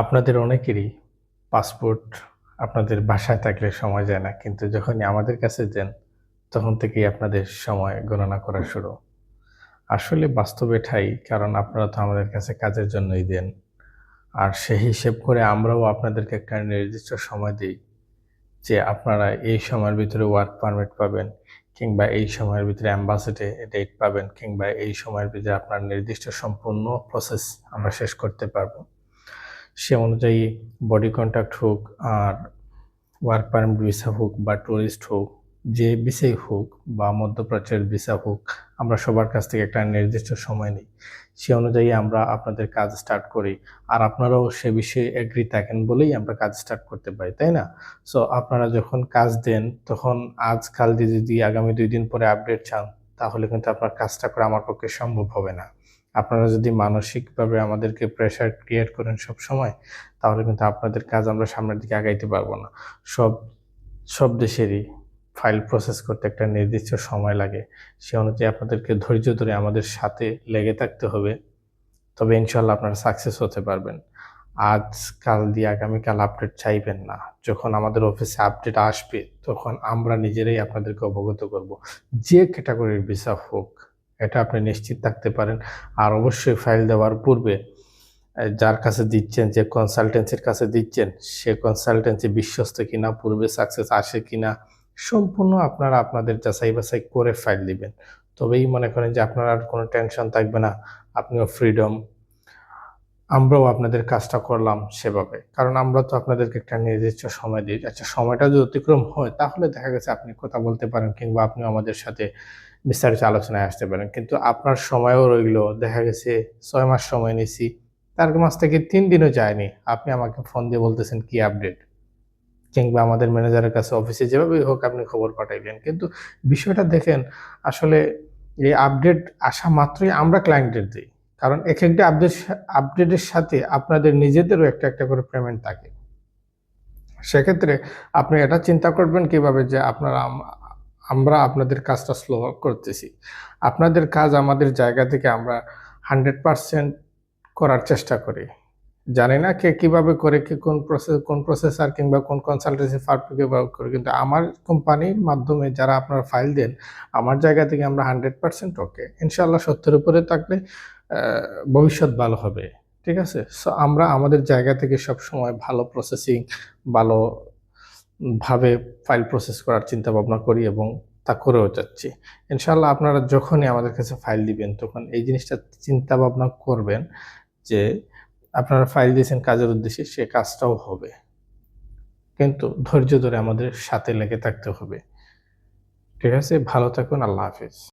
আপনাদের অনেকেরই পাসপোর্ট আপনাদের বাসায় থাকলে সময় যায় না, কিন্তু যখনই আমাদের কাছে দেন তখন থেকেই আপনাদের সময় গণনা করা শুরু। আসলে বাস্তবে ঠাই কারণ আপনারা তো আমাদের কাছে কাজের জন্যই দেন। আর সেই হিসেব করে আমরাও আপনাদেরকে একটা নির্দিষ্ট সময় দিই যে আপনারা এই সময়ের ভিতরে ওয়ার্ক পারমিট পাবেন কিংবা এই সময়ের ভিতরে অ্যাম্বাসিডে ডেট পাবেন কিংবা এই সময়ের ভিতরে আপনার নির্দিষ্ট সম্পূর্ণ প্রসেস আমরা শেষ করতে পারব। সে অনুযায়ী বডি কন্ট্যাক্ট হোক আর ওয়ার্ক পারমিট ভিসা হোক বা ট্যুরিস্ট হোক, যে ভিসাই হোক বা মধ্যপ্রাচ্যের ভিসা হোক, আমরা সবার কাছ থেকে একটা নির্দিষ্ট সময় নিই। সে অনুযায়ী আমরা আপনাদের কাজ স্টার্ট করি। আর আপনারাও সে বিষয়ে এগ্রি থাকেন বলেই আমরা কাজ স্টার্ট করতে পারি, তাই না? সো আপনারা যখন কাজ দেন, তখন আজকাল যদি আগামী দুই দিন পরে আপডেট চান, তাহলে কিন্তু আপনার কাজটা করা আমার পক্ষে সম্ভব হবে না। আপনারা যদি মানসিকভাবে আমাদেরকে প্রেশার ক্রিয়েট করেন সব সময় তাহলে কিন্তু আপনাদের কাজ আমরা সামনের দিকে আগাইতে পারব না। সব সব দেশেরই ফাইল প্রসেস করতে একটা নির্দিষ্ট সময় লাগে। সে অনুযায়ী আপনাদেরকে ধৈর্য ধরে আমাদের সাথে লেগে থাকতে হবে। তবে ইনশাল্লাহ আপনারা সাকসেস হতে পারবেন। আজ কাল দিয়ে আগামীকাল আপডেট চাইবেন না। যখন আমাদের অফিসে আপডেট আসবে, তখন আমরা নিজেরাই আপনাদেরকে অবগত করব। যে ক্যাটাগরির ভিসা হোক এটা আপনি নিশ্চিত থাকতে পারেন। আর অবশ্যই ফাইল দেওয়ার পূর্বে যার কাছে দিচ্ছেন, যে কনসালটেন্সির কাছে দিচ্ছেন, সে কনসালটেন্সি বিশ্বস্ত কিনা, পূর্বে সাকসেস আসে কিনা, সম্পূর্ণ আপনারা আপনাদের যাচাই বাছাই করে ফাইল দিবেন। তবেই মনে করেন যে আপনার আর কোনো টেনশন থাকবে না। আপনিও ফ্রিডম আমরাও আপনাদের কাজটা করলাম সেভাবে। কারণ আমরা তো আপনাদেরকে একটা নির্দিষ্ট সময় দিই। আচ্ছা সময়টা যদি অতিক্রম হয়, তাহলে দেখা গেছে আপনি কথা বলতে পারেন কিংবা আপনি আমাদের সাথে বিস্তারিত আলোচনায় আসতে পারেন। কিন্তু আপনার সময়ও রইল, দেখা গেছে ছয় মাস সময় নিছি তার মাস থেকে তিন দিনও যায়নি। আপনি আমাকে ফোন দিয়ে বলতেছেন কি আপডেট? কিংবা আমাদের ম্যানেজারের কাছে অফিসে যেভাবেই হোক আপনি খবর পাঠাইলেন। কিন্তু বিষয়টা দেখেন, আসলে এই আপডেট আসা মাত্রই আমরা ক্লায়েন্টের দিই। কারণ একটা আপডেট আপডেটের সাথে আপনাদের নিজেদেরও একটা একটা করে পেমেন্ট থাকে। সেক্ষেত্রে আপনি এটা চিন্তা করবেন কীভাবে যে আপনারা আমরা আপনাদের কাজটা স্লো করতেছি। আপনাদের কাজ আমাদের জায়গা থেকে আমরা হান্ড্রেড পারসেন্ট করার চেষ্টা করি। জানি না কে কীভাবে করে, কি কোন প্রসেস কোন প্রসেসার কিংবা কোন কনসালটেন্সি ফার্ম ব্যবহার করে, কিন্তু আমার কোম্পানির মাধ্যমে যারা আপনার ফাইল দেন, আমার জায়গা থেকে আমরা হান্ড্রেড পার্সেন্ট ওকে ইনশাল্লাহ সত্যের উপরে থাকলে ভবিষ্যৎ ভালো হবে, ঠিক আছে? সো আমরা আমাদের জায়গা থেকে সব সময় ভালো প্রসেসিং ভালো ভাবে ফাইল প্রসেস করার চিন্তা ভাবনা করি এবং তা করেও যাচ্ছি। ইনশাল্লাহ আপনারা যখনই আমাদের কাছে ফাইল দিবেন, তখন এই জিনিসটা চিন্তা ভাবনা করবেন যে আপনারা ফাইল দিয়েছেন কাজের উদ্দেশ্যে, সে কাজটাও হবে। কিন্তু ধৈর্য ধরে আমাদের সাথে লেগে থাকতে হবে। ঠিক আছে? ভালো থাকুন, আল্লাহ হাফিজ।